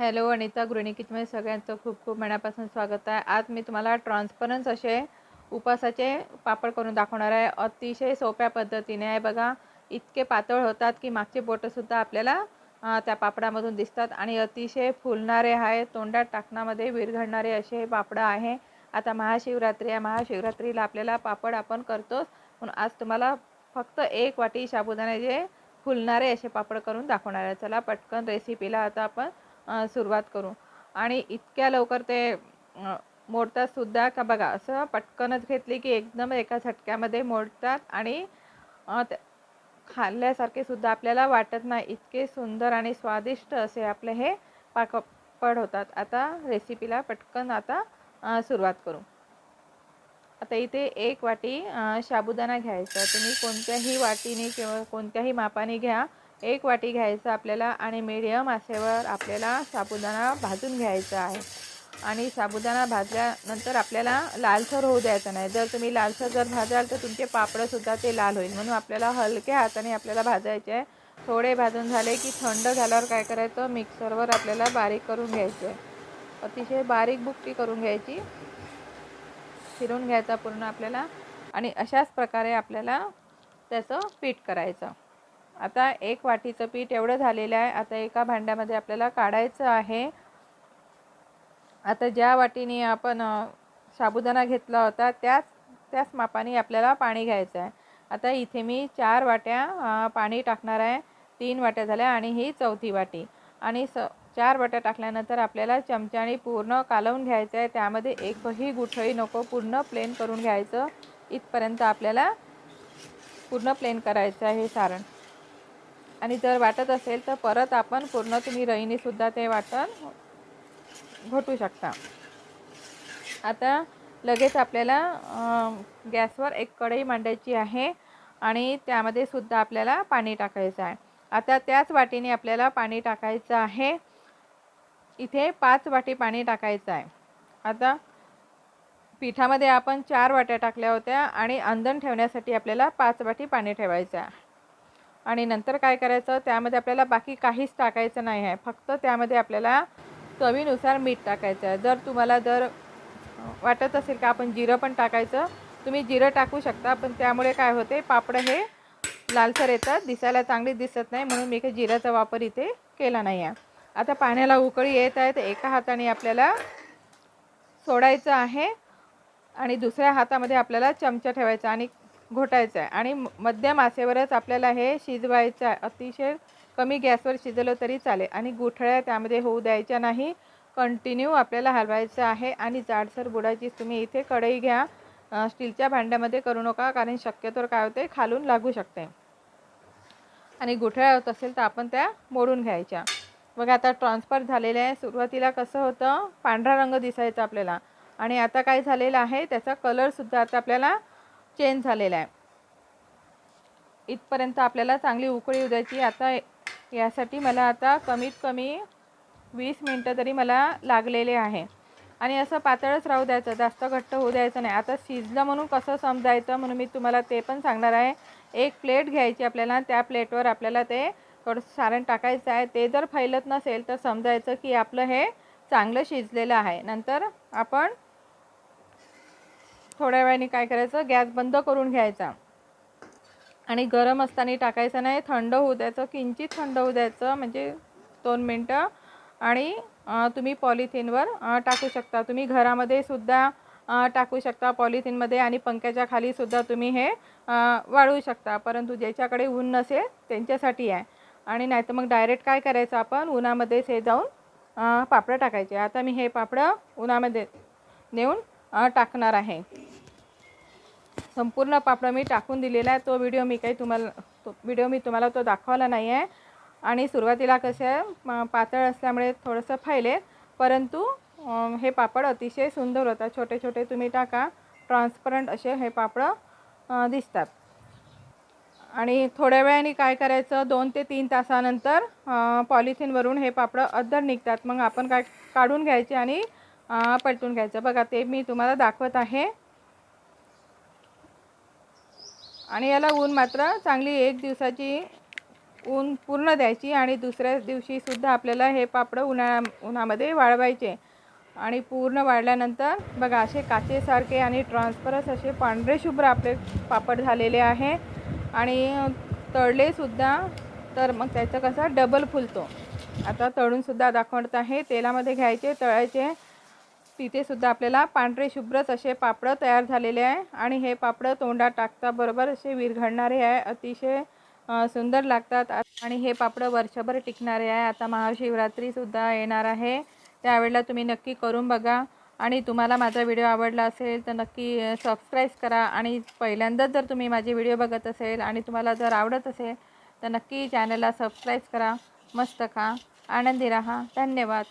Hello Anita गृहिणी सगळ्यांचं खूप खूप मनापासून स्वागत आहे. आज मी तुम्हाला ट्रान्सपरन्स असे उपासाचे पापड करून दाखवणार आहे. अतिशय सोप्या पद्धतीने आहे बघा. इतके पातळ होतात की मागचे बोटंसुद्धा आपल्याला त्या पापडामधून दिसतात आणि अतिशय फुलणारे आहे. तोंडात टाकण्यामध्ये विरघळणारे असे पापडं आहे. आता महाशिवरात्री आहे. महाशिवरात्रीला आपल्याला पापड आपण करतोच. म्हणून आज तुम्हाला फक्त एक वाटी साबुदाण्याचे फुलणारे असे पापड करून दाखवणार आहे. चला पटकन रेसिपीला आता आपण सुरुवात करू. आणि इतक्या लवकर ते मोडतातसुद्धा का बघा असं पटकनच घेतली की एकदम एका झटक्यामध्ये मोडतात आणि त्या- खाल्ल्यासारखे सुद्धा आपल्याला वाटत नाही. इतके सुंदर आणि स्वादिष्ट असे आपले हे पाकपड होतात. आता रेसिपीला पटकन आता सुरुवात करू. आता इथे एक वाटी साबुदाणा घ्यायचा. तुम्ही कोणत्याही वाटीने किंवा कोणत्याही मापाने घ्या. एक वाटी घ्यायचं आपल्याला आणि मीडियम आसेवर आपल्याला साबुदाणा भाजून घ्यायचा आहे. आणि साबुदाणा भाजल्यानंतर आपल्याला लालसर होऊ द्यायचा नाही. जर तुम्ही लालसर जर भाजाल तर तुमचे पापडंसुद्धा ते लाल होईल. म्हणून आपल्याला हलक्या हाताने आपल्याला भाजायचे आहे. थोडे भाजून झाले की थंड झाल्यावर काय करायचं? मिक्सरवर आपल्याला बारीक करून घ्यायचं आहे. अतिशय बारीक बुकटी करून घ्यायची. फिरून घ्यायचा पूर्ण आपल्याला. आणि अशाच प्रकारे आपल्याला त्याचं पीठ करायचं. आता एक वाटीचं पीठ एवढं झालेलं आहे. आता एका भांड्यामध्ये आपल्याला काढायचं आहे. आता ज्या वाटीने आपण साबुदाणा घेतला होता त्याच त्याच मापाने आपल्याला पाणी घ्यायचं आहे. आता इथे मी चार वाट्या पाणी टाकणार आहे. तीन वाट्या झाल्या आणि ही चौथी वाटी. आणि स चार वाट्या टाकल्यानंतर आपल्याला चमच्याने पूर्ण कालवून घ्यायचं आहे. त्यामध्ये एकही गुठळी नको. पूर्ण प्लेन करून घ्यायचं. इथपर्यंत आपल्याला पूर्ण प्लेन करायचं आहे हे सारण. आणि जर वाटत असेल तर परत आपण पूर्ण तुम्ही रईनेसुद्धा ते वाटण घोटू शकता. आता लगेच आपल्याला गॅसवर एक कढई मांडायची आहे आणि त्यामध्ये सुद्धा आपल्याला पाणी टाकायचं आहे. आता त्याच वाटीने आपल्याला पाणी टाकायचं आहे. इथे पाच वाटी पाणी टाकायचं आहे. आता पिठामध्ये आपण चार वाट्या टाकल्या होत्या आणि अंदण ठेवण्यासाठी आपल्याला पाच वाटी पाणी ठेवायचं आहे. आणि नंतर काय करायचं त्यामध्ये आपल्याला बाकी काहीच टाकायचं नाही आहे. फक्त त्यामध्ये आपल्याला चवीनुसार मीठ टाकायचं आहे. जर तुम्हाला जर वाटत असेल का आपण जिरं पण टाकायचं तुम्ही जिरं टाकू शकता पण त्यामुळे काय होते पापडं हे लालसर येतात दिसायला चांगली दिसत नाही म्हणून मी काही जिऱ्याचा वापर इथे केला नाही आहे. आता पाण्याला उकळी येत आहे तर एका हाताने आपल्याला सोडायचं आहे आणि दुसऱ्या हातामध्ये आपल्याला चमचा ठेवायचा आणि घोटायचं आहे आणि म- मध्यम आसेवरच आपल्याला हे शिजवायचं आहे. अतिशय कमी गॅसवर शिजवलं तरी चालेल. आणि गुठळ्या त्यामध्ये होऊ द्यायच्या नाही. कंटिन्यू आपल्याला हलवायचं आहे. आणि जाडसर बुडायची तुम्ही इथे कढई घ्या. स्टीलच्या भांड्यामध्ये करू नका कारण शक्यतोवर काय होते खालून लागू शकते. आणि गुठळ्या होत असेल तर आपण त्या मोडून घ्यायच्या. बघा आता ट्रान्सफर झालेलं आहे. सुरुवातीला कसं होतं? पांढरा रंग दिसायचा आपल्याला. आणि आता काय झालेलं आहे? त्याचा कलरसुद्धा आता आपल्याला चेंज झालेला आहे. इथपर्यंत आपल्याला चांगली उकळी येऊ द्यायची. आता यासाठी मला आता कमीत कमी वीस मिनटं तरी मला लागलेले आहे. आणि असं पातळच राहू द्यायचं जास्त घट्ट होऊ द्यायचं नाही. आता शिजलं म्हणून कसं समजायचं म्हणून मी तुम्हाला ते पण सांगणार आहे. एक प्लेट घ्यायची आपल्याला त्या प्लेटवर आपल्याला ते थोडंसं सारण टाकायचं आहे. ते जर फैलत नसेल तर समजायचं की आपलं हे चांगलं शिजलेलं आहे. नंतर आपण थोड्या वेळाने काय करायचं? गॅस बंद करून घ्यायचा. आणि गरम असताना टाकायचं नाही. थंड होऊ द्यायचं. किंचित थंड होऊ द्यायचं. म्हणजे दोन मिनटं. आणि तुम्ही पॉलिथिनवर टाकू शकता. तुम्ही घरामध्ये सुद्धा टाकू शकता पॉलिथिनमध्ये आणि पंख्याच्या खालीसुद्धा तुम्ही हे वाळवू शकता. परंतु ज्याच्याकडे ऊन नसेल त्यांच्यासाठी आहे. आणि नाही तर मग डायरेक्ट काय करायचं आपण? उन्हामध्येच हे जाऊन पापडं टाकायचे. आता मी हे पापडं उन्हामध्ये नेऊन टाकणार आहे. संपूर्ण पापड मी टाकून दिलेला आहे. तो व्हिडिओ मी काही तुम्हाला तो व्हिडिओ मी तुम्हाला तो दाखवला नाही आहे आणि सुरुवातीला कसं आहे पातळ असल्यामुळे थोडंसं फायले. परंतु हे पापड अतिशय सुंदर होतात. छोटे छोटे तुम्ही टाका. ट्रान्सपरंट असे हे पापडं दिसतात. आणि थोड्या वेळाने काय करायचं दोन ते तीन तासानंतर पॉलिथिनवरून हे पापडं अद्दर निघतात. मग आपण काय काढून घ्यायचे आणि पलटून घ्यायचं. बघा ते मी तुम्हाला दाखवत आहे. आणि याला ऊन मात्र चांगली एक दिवसाची ऊन पूर्ण द्यायची आणि दुसऱ्या दिवशीसुद्धा आपल्याला हे पापडं उन्हाळ्या उन्हामध्ये वाळवायचे. आणि पूर्ण वाळल्यानंतर बघा असे काचेसारखे आणि ट्रान्सपरस असे पांढरे शुभ्र आपले पापड झालेले आहे. आणि तळलेसुद्धा तर मग त्याचं कसं डबल फुलतो. आता तळूनसुद्धा दाखवत आहे. तेलामध्ये घ्यायचे तळायचे. तिथे सुद्धा आपल्याला पांढरे शुभ्रच असे पापडं तयार झालेले आहे. आणि हे पापडं तोंडात टाकता बरोबर असे विरघळणारे आहे. अतिशय सुंदर लागतात. आणि हे पापडं वर्षभर टिकणारे आहे. आता महाशिवरात्रीसुद्धा येणार आहे. त्यावेळेला तुम्ही नक्की करून बघा. आणि तुम्हाला माझा व्हिडिओ आवडला असेल तर नक्की सबस्क्राईब करा. आणि पहिल्यांदाच जर तुम्ही माझे व्हिडिओ बघत असेल आणि तुम्हाला जर आवडत असेल तर नक्की चॅनलला सबस्क्राईब करा. मस्त खा. आनंदी राहा. धन्यवाद.